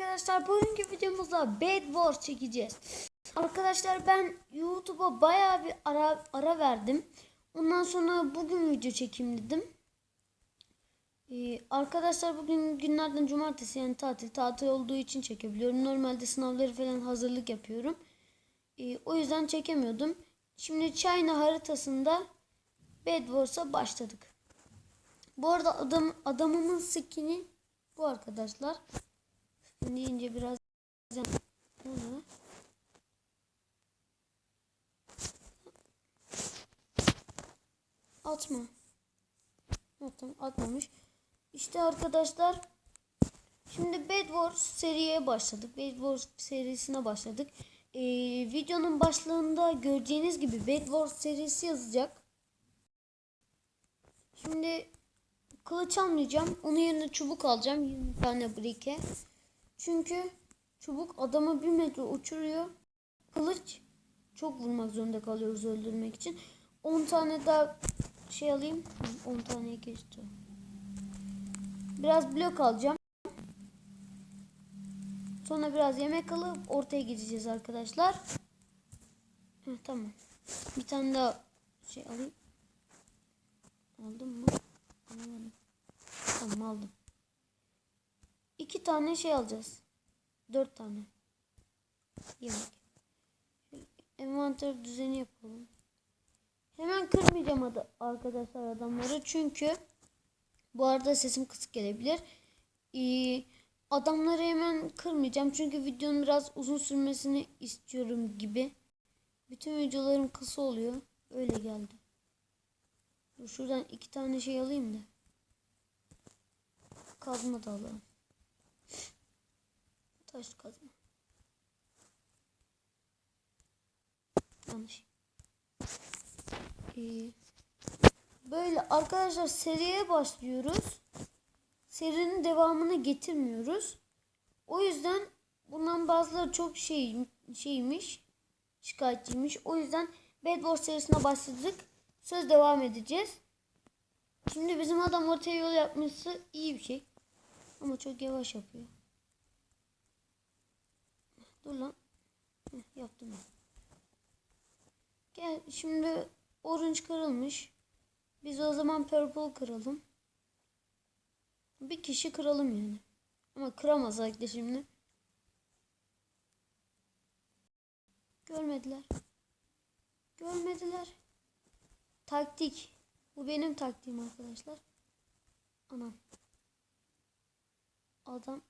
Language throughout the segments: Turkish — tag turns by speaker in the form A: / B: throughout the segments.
A: arkadaşlar bugünkü videomuzda Bed Wars çekeceğiz. Arkadaşlar ben YouTube'a bayağı bir ara, ara verdim. Ondan sonra bugün video çekeyim dedim. Ee, arkadaşlar bugün günlerden cumartesi yani tatil. Tatil olduğu için çekebiliyorum. Normalde sınavları falan hazırlık yapıyorum. Ee, o yüzden çekemiyordum. Şimdi China haritasında Bed Wars'a başladık. Bu arada adam adamımın skin'i bu arkadaşlar. Deyince biraz Bu ne? Atma. Tamam, atmamış. İşte arkadaşlar şimdi Bed Wars seriye başladık. Bed Wars serisine başladık. Ee, videonun başlığında göreceğiniz gibi Bed Wars serisi yazacak. Şimdi kılıç almayacağım. Onun yerine çubuk alacağım. 20 tane brike. Çünkü çubuk adamı bir metre uçuruyor. Kılıç çok vurmak zorunda kalıyoruz öldürmek için. 10 tane daha şey alayım. 10 taneye geçti. Biraz blok alacağım. Sonra biraz yemek alıp ortaya gideceğiz arkadaşlar. Heh, tamam. Bir tane daha şey alayım. Aldım mı? Alamadım. Tamam aldım. İki tane şey alacağız. Dört tane. Yemek. Envanter düzeni yapalım. Hemen kırmayacağım adı, arkadaşlar adamları çünkü bu arada sesim kısık gelebilir. Ee, adamları hemen kırmayacağım çünkü videonun biraz uzun sürmesini istiyorum gibi. Bütün videolarım kısa oluyor. Öyle geldi. Dur şuradan iki tane şey alayım da. Kazma da alalım. Taş kazma. Yanlış. Ee, böyle arkadaşlar seriye başlıyoruz. Serinin devamını getirmiyoruz. O yüzden bundan bazıları çok şey şeymiş, şikayetçiymiş. O yüzden Bad serisine başladık. Söz devam edeceğiz. Şimdi bizim adam ortaya yol yapması iyi bir şey. Ama çok yavaş yapıyor. Dur lan. Heh, yaptım ben. Gel şimdi orange kırılmış. Biz o zaman purple kıralım. Bir kişi kıralım yani. Ama kıramazsak da şimdi. Görmediler. Görmediler. Taktik. Bu benim taktiğim arkadaşlar. Anam. Adam.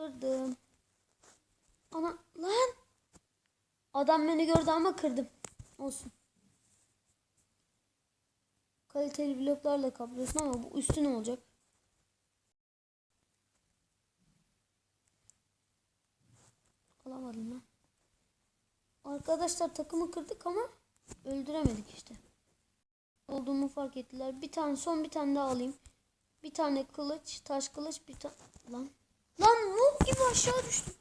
A: Kırdım. Ana lan. Adam beni gördü ama kırdım. Olsun. Kaliteli bloklarla kaplıyorsun ama bu üstün olacak. Alamadım lan. Arkadaşlar takımı kırdık ama öldüremedik işte. Olduğumu fark ettiler. Bir tane son bir tane daha alayım. Bir tane kılıç, taş kılıç, bir tane lan. Lan noob gibi aşağı düştüm.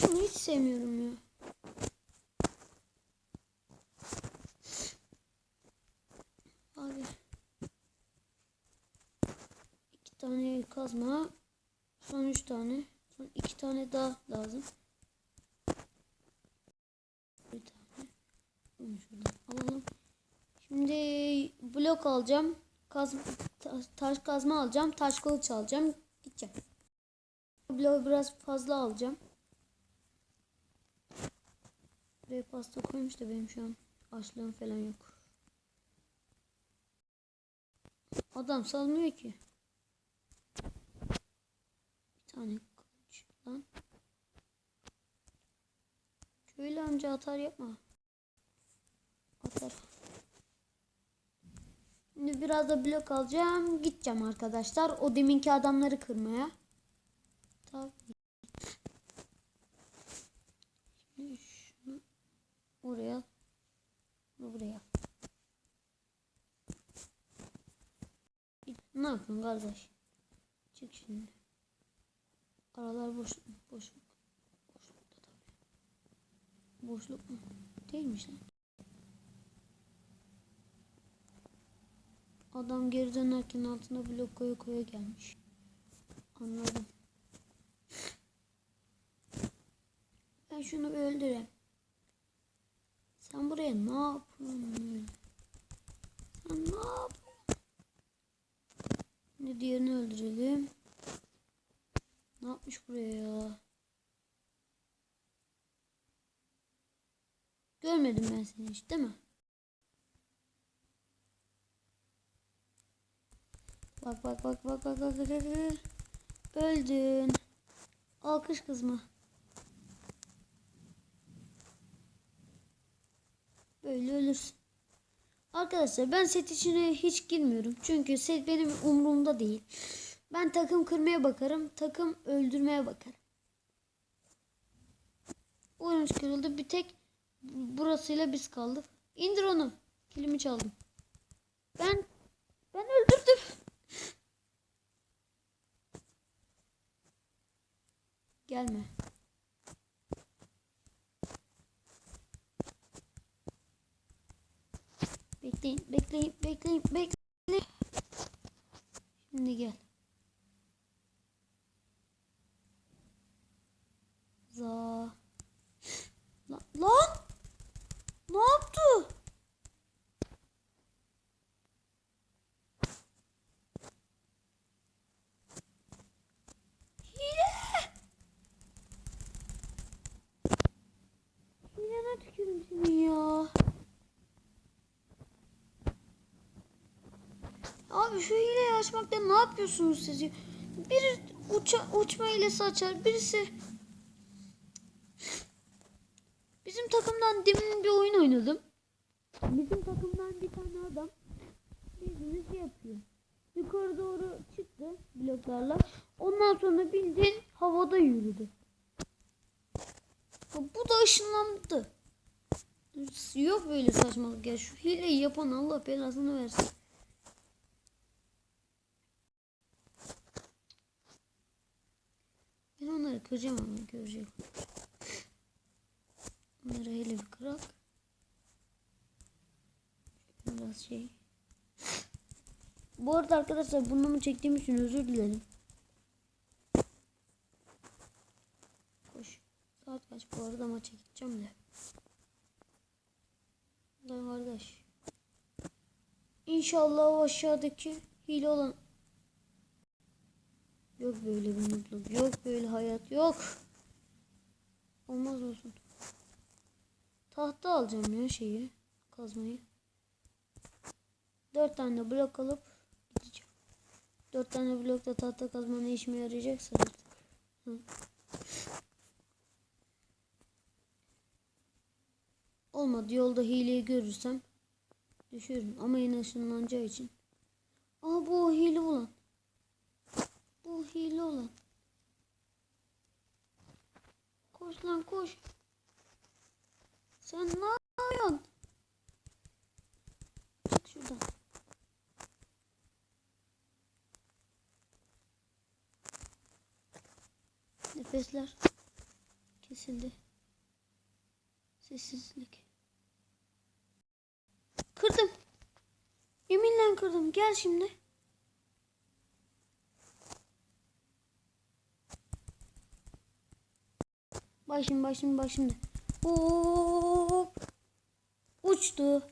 A: Şunu hiç sevmiyorum ya. Abi. İki tane kazma. Son üç tane. Son iki tane daha lazım. Bir tane. Bunu şuradan alalım. Şimdi blok alacağım. Kaz, ta- taş kazma alacağım. Taş kılıç alacağım. Gideceğim. Bloğu biraz fazla alacağım. Buraya pasta koymuş da benim şu an açlığım falan yok. Adam salmıyor ki. Bir tane kılıç lan. Köylü amca atar yapma. Atar. Şimdi biraz da blok alacağım. Gideceğim arkadaşlar. O deminki adamları kırmaya. Tabii. Şimdi şunu oraya. Bunu buraya. Ne yapıyorsun kardeş? Çık şimdi. Aralar boş, boşluk. Boşlukta tabii. Boşluk mu? Değilmiş lan. Adam geri dönerken altına blok koya koya gelmiş. Anladım. Ben şunu bir. Sen buraya ne yapıyorsun? Sen ne yapıyorsun? Ne diğerini öldürelim. Ne yapmış buraya ya? Görmedim ben seni hiç değil mi? Bak bak bak bak bak bak bak. bak. Öldün. Alkış kızma. Böyle ölürsün. Arkadaşlar ben set içine hiç girmiyorum. Çünkü set benim umurumda değil. Ben takım kırmaya bakarım. Takım öldürmeye bakarım. Orange kırıldı. Bir tek burasıyla biz kaldık. İndir onu. Kilimi çaldım. Ben ben öldürdüm. Gelme. Bekleyin, bekleyin, bekleyin, bekleyin. Şimdi gel. Za. Lan, lan! Ne yaptı? Hile! Hilene tükürüm seni ya. Abi şu hileyi açmakta ne yapıyorsunuz siz? ya? Biri uça, uçma hilesi açar, birisi... Bizim takımdan demin bir oyun oynadım. Bizim takımdan bir tane adam bildiğiniz şey yapıyor. Yukarı doğru çıktı bloklarla. Ondan sonra bildiğin havada yürüdü. Bu da ışınlandı. Yok böyle saçmalık ya. Şu hileyi yapan Allah belasını versin. Onları kıracağım ama görecek. Onları hele bir kırak. Biraz şey. Bu arada arkadaşlar bunu çektiğim için özür dilerim. Koş. Saat kaç bu arada maça gideceğim de. Lan kardeş. İnşallah o aşağıdaki hile olan Yok böyle bir mutluluk. Yok böyle hayat. Yok. Olmaz olsun. Tahta alacağım ya şeyi. Kazmayı. Dört tane blok alıp gideceğim. Dört tane blokta tahta kazma ne işime yarayacaksa artık. Hı. Olmadı yolda hileyi görürsem düşürürüm ama yine ışınlanacağı için. Aa Bu hile olan. Koş lan koş. Sen ne yapıyorsun? Çık şuradan. Nefesler kesildi. Sessizlik. Kırdım. Yeminle kırdım. Gel şimdi. Bak şimdi bak şimdi. Hop. Uçtu.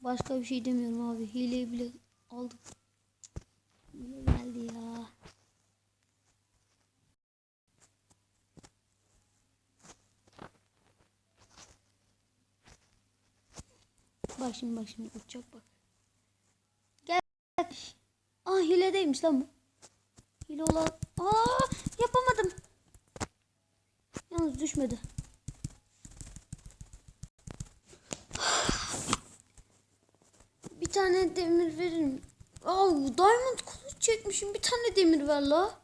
A: Başka bir şey demiyorum abi. Hileyi bile aldık. Hile geldi ya. Bak şimdi bak şimdi uçacak bak. Gel. Ah hiledeymiş lan bu. Hile olan. Aa yapamadım. Yalnız düşmedi. Bir tane demir veririm. Aa diamond kılıç çekmişim. Bir tane demir ver la.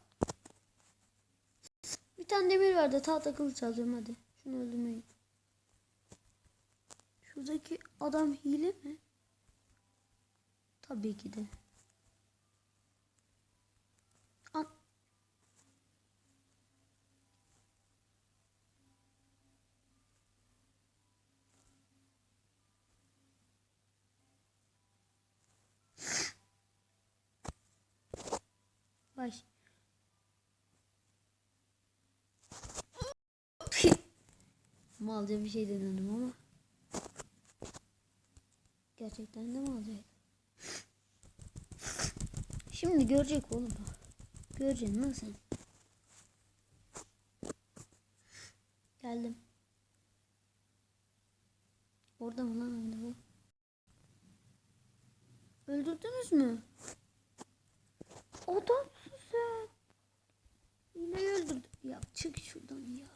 A: Bir tane demir ver de tahta kılıç alacağım hadi. Şunu öldürmeyin. Şuradaki adam hile mi? Tabii ki de. An Baş. Malca bir şey denedim ama. Gerçekten de malcaydı. Şimdi görecek oğlum. Göreceksin sen. Geldim. Orada mı lan öyle bu? Öldürdünüz mü? Sen. Yine öldürdü. Ya çık şuradan ya.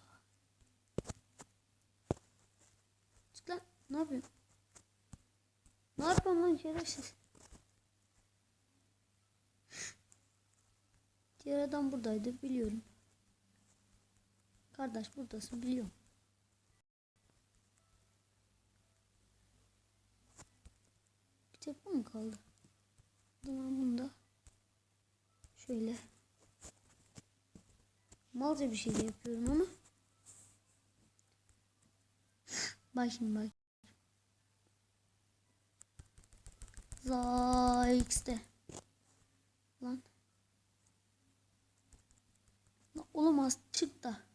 A: Çık lan. Ne yapıyorsun? Ne yapıyorsun lan şerefsiz? Diğer adam buradaydı biliyorum. Kardeş buradasın biliyorum. Bir tek bu mu kaldı? O zaman bunu da şöyle malca bir şey de yapıyorum ama. Bak şimdi bak. Za x'te lan. Lan olamaz çık da.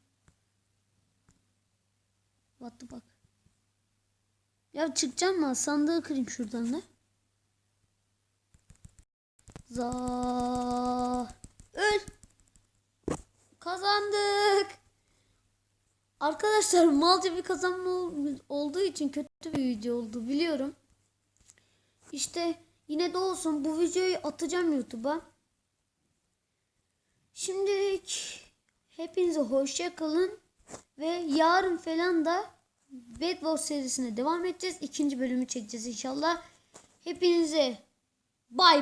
A: The fuck? Ya çıkacağım mı? Sandığı kırayım şuradan da. Za öl Kazandık. Arkadaşlar malca bir kazanma ol- olduğu için kötü bir video oldu biliyorum. İşte yine de olsun bu videoyu atacağım YouTube'a. Şimdilik hepinize hoşça kalın ve yarın falan da Bed Wars serisine devam edeceğiz. İkinci bölümü çekeceğiz inşallah. Hepinize bay bay.